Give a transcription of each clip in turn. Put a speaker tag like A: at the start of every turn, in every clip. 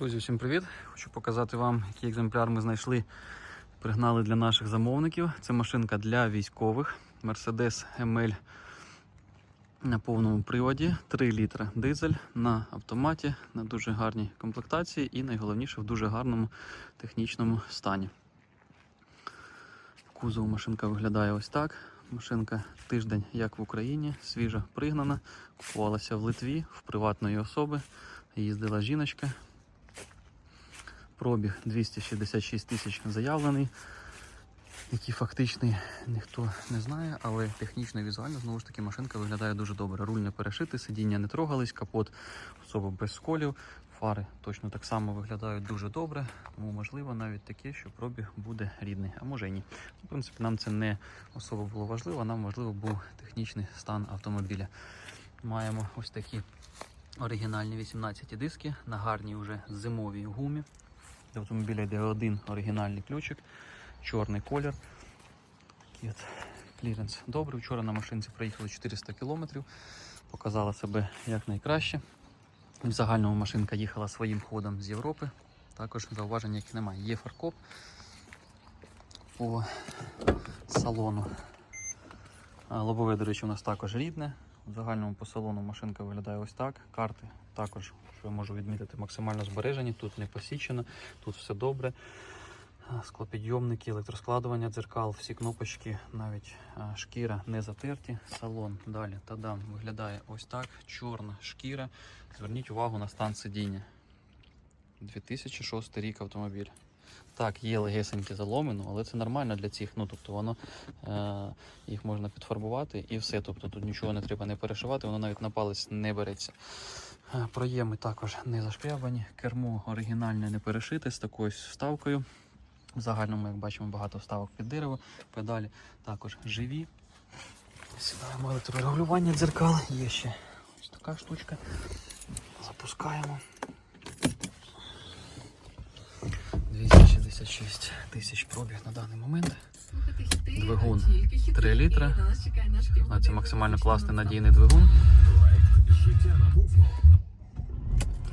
A: Друзі, всім привіт! Хочу показати вам, який екземпляр ми знайшли. Пригнали для наших замовників. Це машинка для військових. Mercedes ML на повному приводі. 3 літра дизель на автоматі, на дуже гарній комплектації і найголовніше в дуже гарному технічному стані. Кузов машинка виглядає ось так. Машинка тиждень, як в Україні, свіжо пригнана, купувалася в Литві в приватної особи. Їздила жіночка. Пробіг 266 тисяч заявлений, який фактичний ніхто не знає, але технічно і візуально знову ж таки машинка виглядає дуже добре. Руль не перешитий, сидіння не трогались, капот особо без сколів, фари точно так само виглядають дуже добре, тому можливо навіть таке, що пробіг буде рідний, а може і ні. В принципі, нам це не особо було важливо, нам важливо був технічний стан автомобіля. Маємо ось такі оригінальні 18 диски на гарній вже зимовій гумі. До автомобіля йде один оригінальний ключик, чорний колір. Такий от кліренс добрий. Вчора на машинці проїхали 400 км, показала себе як найкраще. В загальному машинка їхала своїм ходом з Європи. Також зауважень яких немає. Є фаркоп по салону. Лобове, до речі, у нас також рідне. В загальному по салону машинка виглядає ось так. Карти також, що я можу відмітити, максимально збережені. Тут не посічено, тут все добре. Склопідйомники, електроскладування дзеркал, всі кнопочки, навіть шкіра не затерті. Салон далі тадам виглядає ось так. Чорна шкіра. Зверніть увагу на стан сидіння. 2006 рік автомобіль. Так, є легесенькі заломи, ну, але це нормально для цих. Ну, тобто воно е, їх можна підфарбувати і все. Тобто тут нічого не треба не перешивати, воно навіть на палець не береться. Е, Проєми також не зашкрябані. Кермо оригінальне не перешите з такою вставкою. В загальному, як бачимо, багато вставок під дерево. Педалі також живі. Сідаємо електрорегулювання дзеркал. Є ще ось така штучка. Запускаємо. 266 тисяч пробіг на даний момент. Двигун 3 літра. Це максимально класний надійний двигун.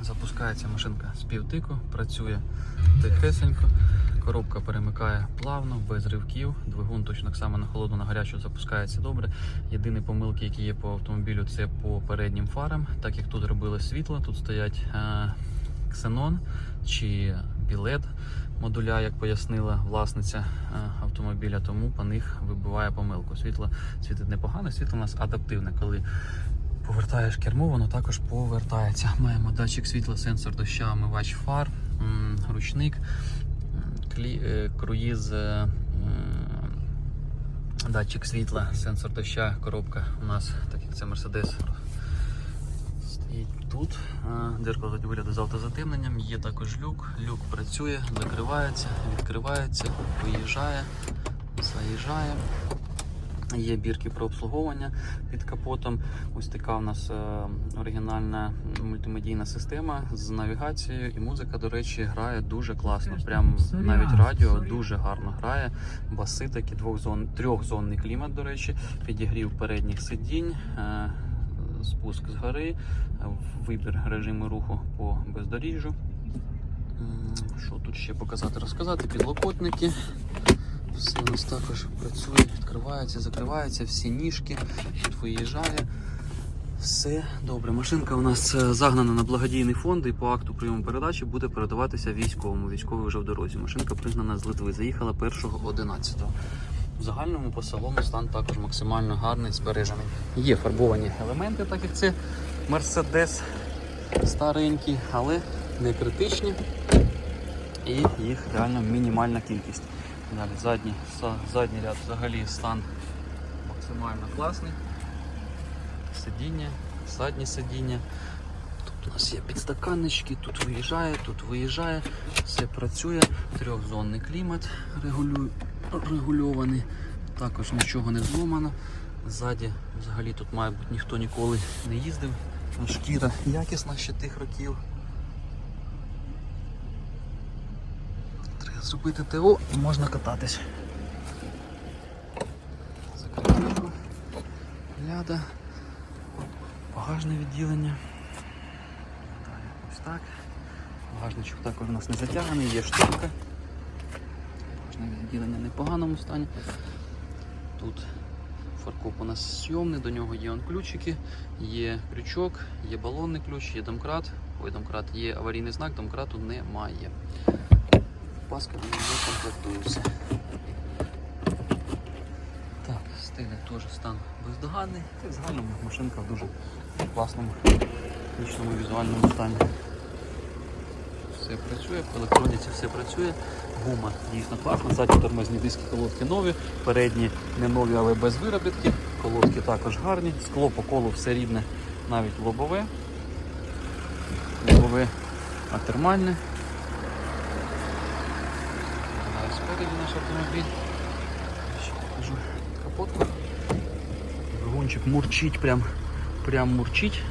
A: Запускається машинка з півтику, працює тихесенько. Коробка перемикає плавно, без ривків. Двигун точно так само на холодну, на гарячу запускається добре. Єдині помилки, які є по автомобілю, це по переднім фарам. Так як тут робили світло, тут стоять е, ксенон чи білет модуля, як пояснила власниця е, автомобіля, тому по них вибиває помилку. Світло світить непогано, світло у нас адаптивне. Коли повертаєш кермо, воно також повертається. Маємо датчик світла, сенсор доща, омивач фар, ручник, е, круїз. е, Датчик світла, сенсор доща, коробка у нас, так як це Mercedes, тут. А, Дзеркало вигляду з автозатемненням. Є також люк. Люк працює, закривається, відкривається, виїжджає, заїжджає. Є бірки про обслуговування під капотом. Ось така у нас е, оригінальна мультимедійна система з навігацією і музика, до речі, грає дуже класно. Прям навіть радіо дуже гарно грає. Баси такі двохзон, трьохзонний клімат, до речі, підігрів передніх сидінь. Спуск з гори, е, вибір режиму руху по бездоріжжю. Що тут ще показати, розказати? Підлокотники. Все у нас також працює, відкривається, закривається, всі ніжки, тут виїжджає. Все добре. Машинка у нас е, загнана на благодійний фонд і по акту прийому передачі буде передаватися військовому. Військовий вже в дорозі. Машинка пригнана з Литви. Заїхала 1.11. В загальному по салону стан також максимально гарний, збережений. Є фарбовані елементи, так як це Mercedes старенький, але не критичні. І їх реально мінімальна кількість. Далі задній, задній ряд взагалі стан максимально класний. Сидіння, заднє сидіння. Тут у нас є підстаканнички, тут виїжджає, тут виїжджає, все працює, трьохзонний клімат регулю... регульований, також нічого не зломано. Ззаді взагалі тут, мабуть, ніхто ніколи не їздив. Шкіра якісна ще тих років. Треба зробити ТО і можна кататись. Закриваємо. Ляда. Багажне відділення. Ось так. Багажничок також у нас не затяганий, є шторка. Багажне відділення в непоганому стані. Тут фаркоп у нас сйомний, до нього є ключики, є крючок, є балонний ключ, є домкрат. Ой, домкрат, є аварійний знак, домкрату немає. Паска до не комплектується. Так, стиля теж стан бездоганний. Та в загальному машинка в дуже класному технічному візуальному стані. Все працює, по електроніці все працює. Гума дійсно класна. Задні тормозні диски, колодки нові, передні не нові, але без виробітки. Колодки також гарні. Скло по колу все рідне, навіть лобове. Лобове атермальне. Спереді наш автомобіль. Ще покажу капотку. Двигунчик мурчить, прям, прям мурчить.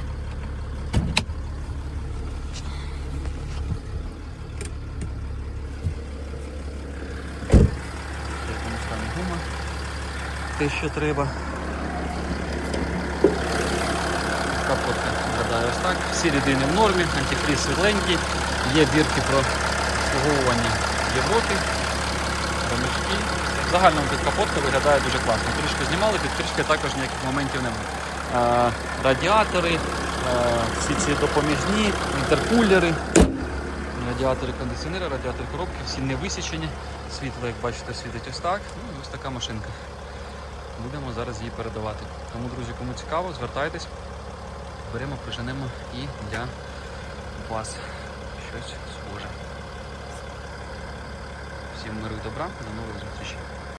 A: В якому стані гума. Те, що треба. Капотка виглядає ось так. Всі рідини в нормі, антифріз світленький, є бірки про обслуговування в Європі, ромички. В загальному під капотка виглядає дуже класно. Кришку знімали, під кришки також ніяких моментів немає. Е, радіатори, е, всі ці допоміжні, інтеркулери, радіатори кондиціонери, радіатори коробки, всі не висічені. Світло, як бачите, світить ось так. Ну, ось така машинка. Будемо зараз її передавати. Тому, друзі, кому цікаво, звертайтесь, беремо, приженемо і для вас щось схоже. Всім миру і добра, до нових зустрічей.